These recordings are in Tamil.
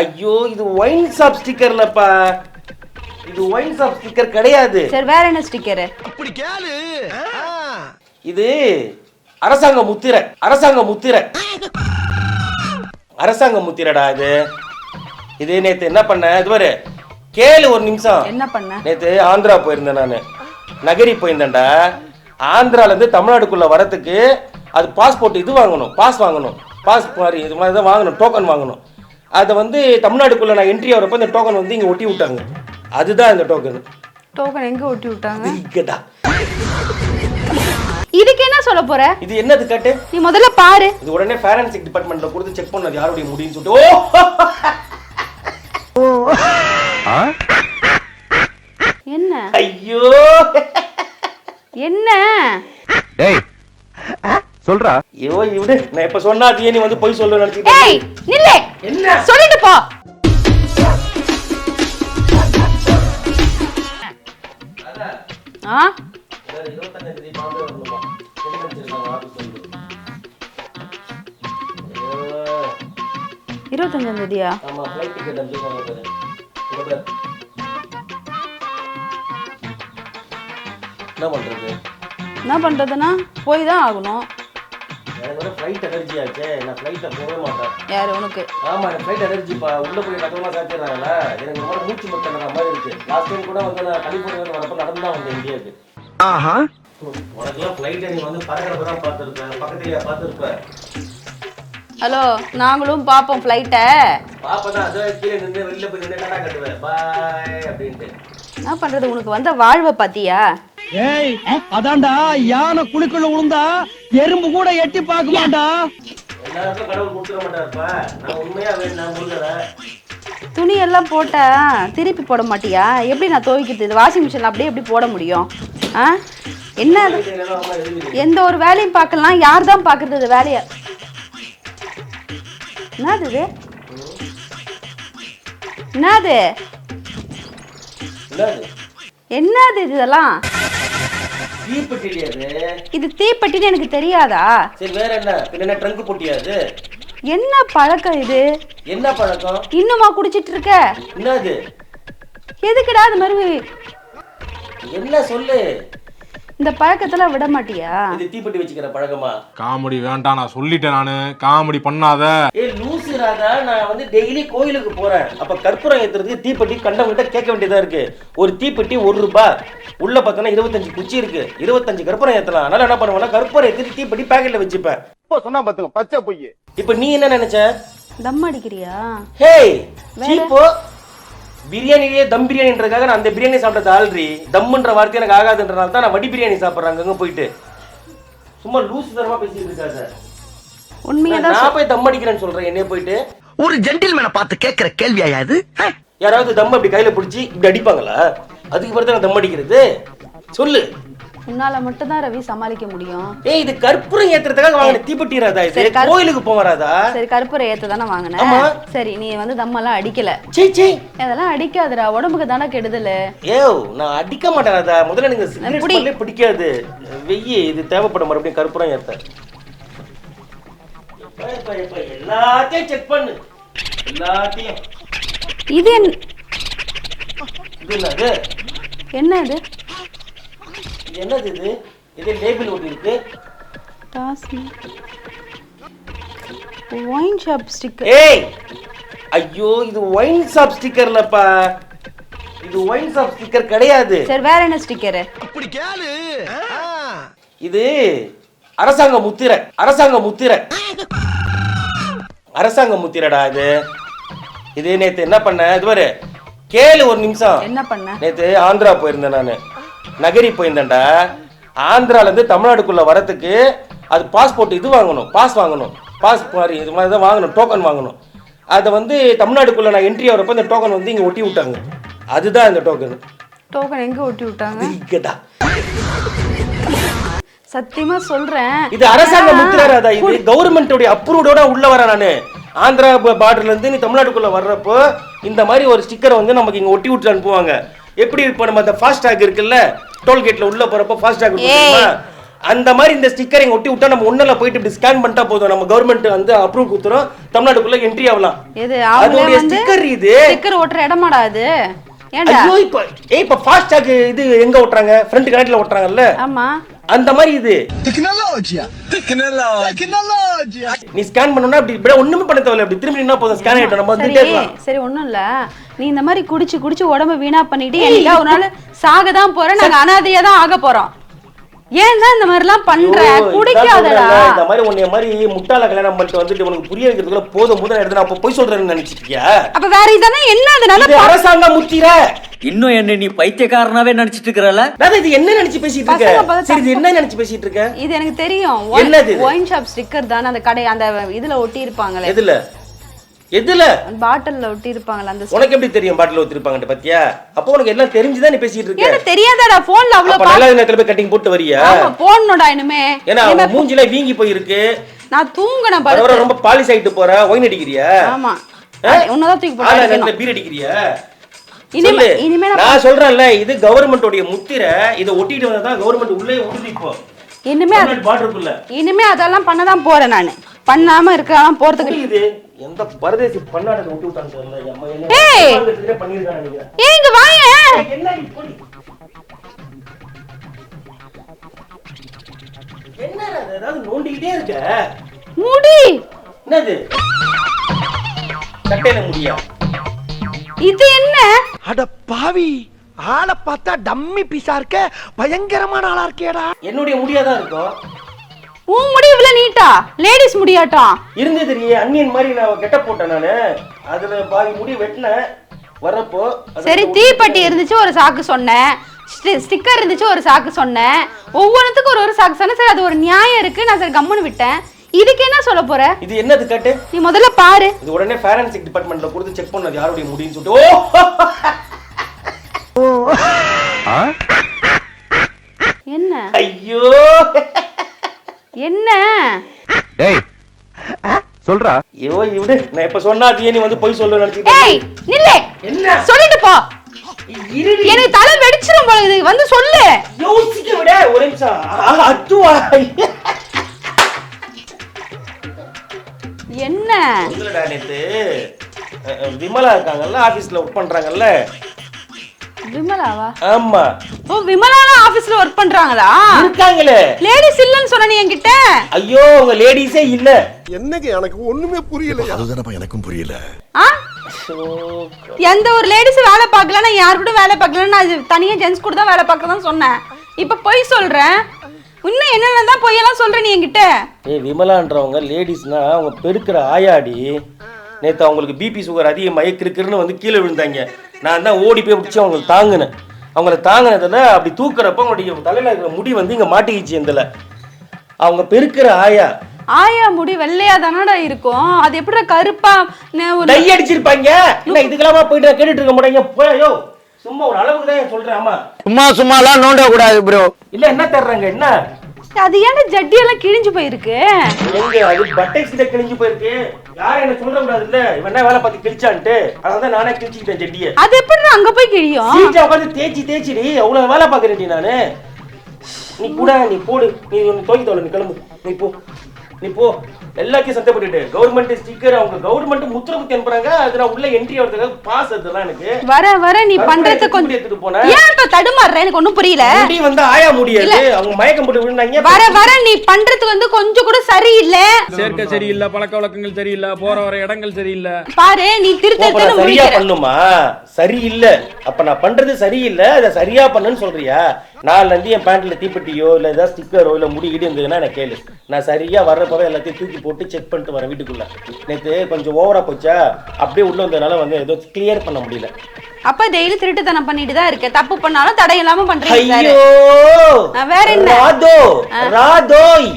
ஐயோ இது ஒயின் ஷாப் ஸ்டிக்கர்லப்பா இது ஒயின் ஷாப் ஸ்டிக்கர் கிடையாது. சரி வேற என்ன ஸ்டிக்கரு அப்படி கேளு. இது அரசாங்க முத்திரை. அரசாங்க முத்திரை. அரசாங்க முத்திரடா இது. இது நேத்து என்ன பண்ண? இது பாரு கேளு ஒரு நிமிஷம். என்ன பண்ண? நேத்து ஆந்திரா போயிருந்தேன் நான். நகரி போயிருந்தேன்டா. ஆந்திரால இருந்து தமிழ்நாடுக்குள்ள வரதுக்கு அது பாஸ்போர்ட் இது வாங்கணும் பாஸ் வாங்கணும். பாஸ் மாதிரி இது மாதிரி தான் வாங்கணும் டோக்கன் வாங்கணும். அதை வந்து தமிழ்நாடுக்குள்ள நான் என்ட்ரி ஆகிறப்ப இந்த டோக்கன் வந்து இங்கே ஒட்டி விட்டாங்க. அதுதான் இந்த டோக்கன் டோக்கன் எங்க ஒட்டி விட்டாங்க? இங்கடா இதுக்கு என்ன சொல்ல போற? இது என்னது கேட்டு? நீ முதல்ல பாரு. இது உடனே ஃபேரன்சிக் டிபார்ட்மெண்ட்ல கொடுத்து செக் பண்ணது யாருடைய முடின்னு சொல்லிட்டு. ஓ! என்ன? ஐயோ! என்ன? டேய் சொல்றா? ஐயோ இவடு நான் இப்ப சொன்னா அதையே நீ வந்து போய் சொல்ல நினைச்சிட்டு ஏய் நில்லு. என்ன? சொல்லிட்டு போ. ஆ? இருபத்தஞ்சாம் தேதியா? பண்றது? என்ன பண்றதுன்னா போய் தான் ஆகணும். எனக்கு வர ஃப்ளைட் அலர்ஜி ஆச்சே. நான் ஃப்ளைட்ல போகவே மாட்டேன். யாரு உனக்கு? ஆமா எனக்கு ஃப்ளைட் அலர்ஜிப்பா உள்ள போய் கட்டமா சாத்திடுறாங்கல்ல எனக்கு ரொம்ப மூச்சு முத்தன மாதிரி இருக்கு. லாஸ்ட் டைம் கூட வந்து நான் கலிபோர்னியா வரப்ப நடந்து தான் வந்தேன் இந்தியாவுக்கு. ஆஹா. உனக்கெல்லாம் ஃப்ளைட்டை நீ வந்து பறக்கிறப்ப தான் பார்த்துருப்பேன். பக்கத்துலயா பார்த்துருப்பேன். ஹலோ நாங்களும் பார்ப்போம் ஃப்ளைட்டை பாப்பதான் அதோ கீழே நின்று வெளில போய் நின்று டாடா கட்டுவேன். பாய் அப்படின்ட்டு. என்ன பண்றது? உனக்கு வந்த வாழ்வை பாத்தியா ஏய் அதான்டா யானை குழிக்குள்ள விழுந்தா எறும்பு கூட எட்டி பார்க்க மாட்டா துணி எல்லாம் போட்டா திருப்பி போட மாட்டியா? எப்படி நான் துவைக்கிறது? இது வாஷிங் மிஷினில் அப்படியே எப்படி போட முடியும்? ஆ? என்ன அது? எந்த ஒரு வேலையும் பார்க்கலாம். யார் தான் பார்க்கறது இது வேலையை? என்னது இது? என்னது? என்னது? என்னது இது இதெல்லாம்? இது தீப்பெட்டின்னு எனக்கு தெரியாதா? சரி வேற என்ன? ட்ரங்க் பொட்டியாது என்ன பழக்கம் இது? என்ன பழக்கம்? இன்னுமா குடிச்சிட்டு இருக்க என்னது? எதுக்குடா அது மாதிரி என்ன சொல்லு? இந்த பழக்கத்தெல்லாம் விட மாட்டியா? இது தீப்பெட்டி வச்சுக்கிற பழக்கமா? காமெடி வேண்டாம் நான் சொல்லிட்டேன் நானு. காமெடி பண்ணாத. ஏ லூசு ராதா நான் வந்து டெய்லி கோயிலுக்கு போறேன். அப்ப கற்பூரம் ஏத்துறதுக்கு தீப்பெட்டி கண்டவங்கிட்ட கேட்க வேண்டியதா இருக்கு. ஒரு தீப்பெட்டி ஒரு ரூபாய் உள்ள பார்த்தோன்னா இருபத்தஞ்சு குச்சி இருக்கு. இருபத்தஞ்சு கற்பூரம் ஏத்தலாம். அதனால என்ன பண்ணுவேன்னா கற்பூரம் ஏத்தி தீப்பெட்டி பாக்கெட்ல வச்சுப்பேன். சொன்னா பாத்துங்க பச்சை பொய் இப்ப நீ என்ன நினைச்ச? தம் அடிக்கிறியா? ஹேய் சீப்போ பிரியாணிலேயே தம் பிரியாணின்றதுக்காக நான் அந்த பிரியாணி சாப்பிட்டது ஆல்ரெடி. தம்முன்ற வார்த்தை எனக்கு ஆகாதுன்றனால தான் நான் வடி பிரியாணி சாப்பிட்றேன் அங்கங்க போயிட்டு. சும்மா லூசு தரமா பேசிட்டு இருக்காத. உண்மையா தான் நான் போய் தம் அடிக்கிறேன்னு சொல்றேன் என்னைய போயிட்டு. ஒரு ஜென்டில்மேனை பார்த்து கேட்கிற கேள்வியா இது? யாராவது தம் அப்படி கையில பிடிச்சி இப்படி அடிப்பாங்களா? அதுக்கு பிறகு தம் அடிக்கிறது. சொல்லு. உன்னால மட்டும் தான் ரவி சமாளிக்க முடியும். ஏய் இது கற்பூரம் ஏத்துறதுக்காக வாங்கின தீப்பெட்டி ராதா இது. கோயிலுக்கு போவாராதா சரி கற்பூர ஏத்த தானே ஆமா. வாங்கினேன் சரி நீ வந்து தம்மெல்லாம் அடிக்கல. சீ சீ. அதெல்லாம் அடிக்காதுடா உடம்புக்கு தானே கெடுதல். ஏவ் நான் அடிக்க மாட்டேன் ராதா. முதல்ல எனக்கு சிகரெட் பிடிக்காது. வெய்யி இது தேவைப்படும் மறுபடியும் கற்பூரம் ஏத்த. எல்லாத்தையும் செக் பண்ணு. எல்லாத்தையும். இது என்- இது என்னது? என்ன இது இது என்னது இது? இது லேபிள் ஒட்டி இருக்கு. ஒயின் ஷாப் ஸ்டிக்கர் ஏய்! ஐயோ இது ஒயின் ஷாப் ஸ்டிக்கர்லப்பா இது ஒயின் ஷாப் ஸ்டிக்கர் கிடையாது. சரி வேற என்ன ஸ்டிக்கரு அப்படி கேளு. இது அரசாங்க முத்திரை. அரசாங்க முத்திரை. அரசாங்க முத்திரடா இது. இது நேத்து என்ன பண்ண? இது பாரு கேளு ஒரு நிமிஷம். என்ன பண்ண? நேத்து ஆந்திரா போயிருந்தேன் நான். நகரி போயிருந்தேன்டா. ஆந்திரால இருந்து தமிழ்நாடுக்குள்ள வரதுக்கு அது பாஸ்போர்ட் இது வாங்கணும் பாஸ் வாங்கணும். பாஸ் மாதிரி இது மாதிரி தான் வாங்கணும் டோக்கன் வாங்கணும். அதை வந்து தமிழ்நாடுக்குள்ள நான் என்ட்ரி ஆகிறப்ப இந்த டோக்கன் வந்து இங்கே ஒட்டி விட்டாங்க. அதுதான் இந்த டோக்கன் டோக்கன் எங்க ஒட்டி விட்டாங்க? இங்கடா. சத்தியமா சொல்றேன். இது அரசாங்க முத்திராதா இது. கவர்மெண்டோட அப்ரூவ்டோட உள்ள வரேன் நானு. ஆந்திரா பார்டர்ல இருந்து நீ தமிழ்நாட்டுக்குள்ள வர்றப்போ இந்த மாதிரி ஒரு ஸ்டிக்கரை வந்து நமக்கு இங்க ஒட்டி விட்டு அனுப்புவாங்க. எப்படி இப்போ நம்ம அந்த ஃபாஸ்டாக் இருக்குல்ல டோல்கேட்ல உள்ள போறப்போ ஃபாஸ்டாக். அந்த மாதிரி இந்த ஸ்டிக்கர் ஒட்டி விட்டா நம்ம ஒண்ணுல போயிட்டு இப்படி ஸ்கேன் பண்ணிட்டா போதும். நம்ம கவர்மெண்ட் வந்து அப்ரூவ் கொடுத்துரும். தமிழ்நாட்டுக்குள்ள என்ட்ரி ஆகலாம். வந்து ஸ்டிக்கர் இது. ஸ்டிக்கர் ஒட்டுற இடமாடா இது ஏன்டா? ஐயோ இப்ப ஏய் இப்ப ஃபாஸ்டாக் இது எங்க ஓட்டுறாங்க? ஃப்ரண்ட் கனெக்ட்ல ஓட்டுறாங்கல்ல? ஆமா. அந்த மாதிரி இது. டெக்னாலஜியா டெக்னாலஜியா நீ ஸ்கேன் பண்ணனும்னா அப்படி இப்படி ஒண்ணுமே பண்ண தேவையில்ல. அப்படி திரும்பி நின்னா போதும் ஸ்கேன் ஆயிட்டு நம்ம சரி வந்துட்டே இருக்கலாம் சரி ஒண்ணும் இல்ல. நீ இந்த மாதிரி குடிச்சு குடிச்சு உடம்ப வீணா பண்ணிட்டு என்னைக்கா ஒரு நாள் சாக தான் போற நாங்க அனாதையா தான் ஆக போறோம். ஏன் தான் இந்த மாதிரிலாம் பண்ற? குடிக்காதடா. இந்த மாதிரி உன்னைய மாதிரி முட்டாள கல்யாணம் பண்ணிட்டு வந்துட்டு உனக்கு புரிய வைக்கிறதுக்குள்ள போதும் போதும் எடுத்து நான் அப்ப போய் சொல்றேன்னு நினைச்சிட்டியா அப்ப வேற இதனா என்ன அதனால இது அரசாங்க முத்திர. இன்னும் என்ன நீ பைத்தியக்காரனாவே நினைச்சிட்டு இருக்கிறல? நான் இது என்ன நினைச்சு பேசிட்டு இருக்க சரி இது என்ன நினைச்சு பேசிட்டு இருக்க இது எனக்கு தெரியும். என்னது? ஒயின் ஷாப் ஸ்டிக்கர் தானே அந்த கடை அந்த இதுல ஒட்டி இருப்பாங்களே. எதுல? எதுல? பாட்டில்ல ஒட்டி இருப்பாங்களே அந்த உனக்கு எப்படி தெரியும் பாட்டில் ஊத்திருப்பாங்கன்னு பாத்தியா? அப்போ உனக்கு எல்லாம் தெரிஞ்சுதான் நீ பேசிட்டு இருக்க? எனக்கு தெரியாதடா போன்ல அவ்வளவு நல்ல நேரத்துல போய் கட்டிங் போட்டு வரியா? ஆமா இனிமே. ஏன்னா மூஞ்சில வீங்கி போயிருக்கு. நான் தூங்கணும் வர பாரு ரொம்ப பாலிஷ் ஆயிட்டு போற ஒயின் அடிக்கிறியா? ஆமா? உன்னதான் தூக்கி போட்டு பீர் அடிக்கிறியா? இனிமே. இனிமே நான் நான் சொல்றேன்ல இது கவர்மெண்டோடைய முத்திரை இதை ஒட்டிட்டு வந்தா கவர்மெண்ட் உள்ளே விடுது இப்போ. இனிமே இனிமே அதெல்லாம் பண்ணதான் போறேன் நானு. பண்ணாம இருக்கலாம் போறதுக்கு எந்த பரதேசி பன்னாடத்தை விட்டு விட்டான்னு என்ன ஏய்! பண்ணிருக்கான்னு நினைக்கிறேன் ஏய் இங்க வாயேன் என்ன நீ போடி. என்னடா இது? ஏதாவது நோண்டிக்கிட்டே இருக்க? முடி! என்னது? கட்டையில முடியா? இது என்ன? அட பாவி! ஆளை பார்த்தா டம்மி பீஸா இருக்க பயங்கரமான ஆளா இருக்கேடா. என்னுடைய முடியாதான் இருக்கும். உன் முடி இவ்வளவு நீட்டா லேடிஸ் முடியாட்டம் இருந்தது நீ அந்நியன் மாதிரி நான் கெட்ட போட்டேன் நானு. அதுல பாதி முடி வெட்டினேன் வரப்போ சரி தீப்பெட்டி இருந்துச்சு ஒரு சாக்கு சொன்னேன். ஸ்டிக்கர் இருந்துச்சு ஒரு சாக்கு சொன்னேன். ஒவ்வொன்றுத்துக்கும் ஒரு ஒரு சாக்கு சொன்னேன். சரி அது ஒரு நியாயம் இருக்கு. நான் சரி கம்முன்னு விட்டேன். இதுக்கு என்ன சொல்ல போற? இது என்னது கட்டு? நீ முதல்ல பாரு. இது உடனே ஃபேரன்சிக் டிபார்ட்மெண்ட்ல கொடுத்து செக் பண்ணது யாருடைய முடின்னு சொல்லிட்டு. ஓ! என்ன? ஐயோ! என்ன? டேய். சொல்றா. ஐயோ இவடு நான் இப்ப சொன்னா அது நீ வந்து போய் சொல்ல நினைச்சிட்டு ஏய் நில்லு. என்ன? சொல்லிட்டு போ. எனக்கு தலை வெடிச்சிரும் போல இது. வந்து சொல்லு. யோசிக்க விட. ஒரு நிமிஷம். அத்துவா என்ன? இல்லடா நேத்து. விமலா இருக்காங்கல்ல ஆபீஸ்ல ஒர்க் பண்றாங்கல்ல. விமலாவா? ஆமா. ஓ விமலாலாம் ஆபீஸ்ல ஒர்க் பண்றாங்களா? இருக்காங்களே. லேடிஸ் இல்லன்னு சொன்ன நீ என்கிட்ட. ஐயோ உங்க லேடிஸே இல்ல. என்னங்க எனக்கு ஒண்ணுமே புரியல அதுதானப்பா எனக்கும் புரியல. ஆ? எந்த ஒரு லேடிஸ் வேலை பார்க்கல நான் யார் கூட வேலை பார்க்கல நான் இது தனியா ஜென்ஸ் கூட தான் வேலை பார்க்கறதான் சொன்னேன். இப்ப பொய் சொல்றேன். இன்னும் என்னென்ன தான் பொய்யெல்லாம் சொல்ற நீ என்கிட்ட? ஏய் விமலான்றவங்க லேடிஸ்னா அவங்க பெருக்கிற ஆயாடி. நேத்து அவங்களுக்கு பிபி சுகர் அதிகமாகி கிறுக்கிறுன்னு வந்து கீழே விழுந்தாங்க. நான் தான் ஓடி போய் பிடிச்சி அவங்களுக்கு தாங்கினேன். அவங்கள தாங்கினதுல அப்படி தூக்குறப்ப அவங்களுடைய தலையில இருக்கிற முடி வந்து இங்க மாட்டிக்கிச்சு இந்தல அவங்க பெருக்கிற ஆயா. ஆயா முடி வெள்ளையா தானடா இருக்கும். அது எப்படி கருப்பா நே- ஒரு டை அடிச்சிருப்பாங்க. என்ன இதுக்கெல்லாமா போயிட்டு கேட்டுட்டு இருக்க மாட்டாங்க. போயோ சும்மா ஒரு அளவுக்கு தான் சொல்றேன் ஆமா. சும்மா சும்மாலாம் நோண்ட கூடாது ப்ரோ இல்ல என்ன தர்றாங்க என்ன? அது ஏன்டா ஜட்டி எல்லாம் கிழிஞ்சு போயிருக்கு? எங்க? அது பட்டைஸ் கிட்ட கிழிஞ்சு போயிருக்கு. யாரும் என்ன சொல்ற கூடாது இல்ல இவன் என்ன வேலை பார்த்து கிழிச்சான்ட்டு? அதான் நானே கிழிச்சுக்கிட்டேன் செடியை அது எப்படி அங்க போய் கிழியும்? சீட்டை உட்காந்து தேய்ச்சி தேய்ச்சிடி அவ்வளவு வேலை பார்க்கறேன்டி நானு. நீ கூட நீ போடு. நீ துவைக்க தோல நீ கிளம்பு. நீ போ. நீ போ. எல்லாத்தையும் சத்தப்பட்டுட்டு. கவர்மெண்ட் ஸ்டிக்கர் அவங்க கவர்மெண்ட் முத்திர குத்தி அனுப்புறாங்க. அது நான் உள்ள என்ட்ரி ஆகிறதுக்காக பாஸ் அதெல்லாம் எனக்கு. வர வர நீ பண்றது கொஞ்சம் எடுத்துட்டு போனேன் ஏன் இப்ப தடுமாறுற? எனக்கு ஒண்ணும் புரியல. முடி வந்து ஆயா முடியாது. அவங்க மயக்கம் போட்டு விழுந்தாங்க வர வர நீ பண்றது வந்து கொஞ்சம் கூட சரியில்லை. சேர்க்கை சரியில்லை பழக்க வழக்கங்கள் சரியில்லை போற வர இடங்கள் சரியில்லை. பாரு நீ திருத்த சரியா பண்ணுமா? சரியில்லை. அப்ப நான் பண்றது சரியில்லை. அதை சரியா பண்ணுன்னு சொல்றியா? நாலுல இருந்து என் பேண்ட்ல தீப்பெட்டியோ இல்ல ஏதாவது ஸ்டிக்கரோ இல்ல முடி கிடி இருந்ததுன்னா எனக்கு கேளு. நான் சரியா வர்றப்பவே எல்லாத்தையும் தூக்கி போட்டு செக் பண்ணிட்டு வரேன் வீட்டுக்குள்ள. நேத்து கொஞ்சம் ஓவரா போச்சா? அப்படியே உள்ள வந்ததுனால வந்து ஏதோ கிளியர் பண்ண முடியல. அப்ப டெய்லி திருட்டுத்தனம் பண்ணிட்டு தான் இருக்க தப்பு பண்ணாலும் தடை இல்லாம பண்றீங்க வேற என்ன? ராதோ! ராதோய்!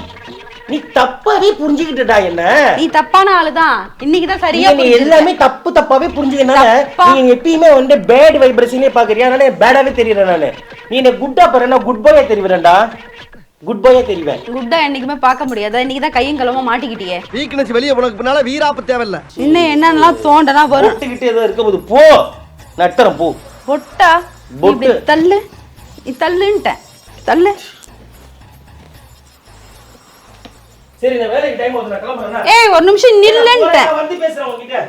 நீ தப்பாவே புரிஞ்சுக்கிட்டடா என்ன? நீ தப்பான ஆளுதான். இன்னைக்கு தான் சரியா நீ. எல்லாமே தப்பு தப்பாவே புரிஞ்சுக்கனால தப்பா. நீ எப்பயுமே வந்து பேட் வைப்ரேஷனே பாக்குறியா? அதனால பேடாவே தெரியறேன் நானு. நீ என்ன குட்டா பாரு குட் பாயா தெரிவேன்டா குட் பாயா தெரிவேன். குட்டா என்னைக்குமே பார்க்க முடியாது. இன்னைக்கு தான் கையும் களமா மாட்டிக்கிட்டியே. வீக்னஸ் வெளியே போனதுக்கு பின்னால வீராப்பு தேவையில்ல. இன்னும் என்னென்னலாம் தோண்டனா வரும்? போட்டுக்கிட்டே ஏதோ இருக்கும்போது போ. நட்டுறேன் போ. பொட்டா. பொட்டு. தள்ளு. நீ தள்ளுன்ட்டேன் தள்ளு. சரி நான் வேலைக்கு டைம் ஆகுது நான் கிளம்புறேன் ஏய் ஒரு நிமிஷம் நில்லுன்ட்டேன். வந்து பேசுறேன் உங்ககிட்ட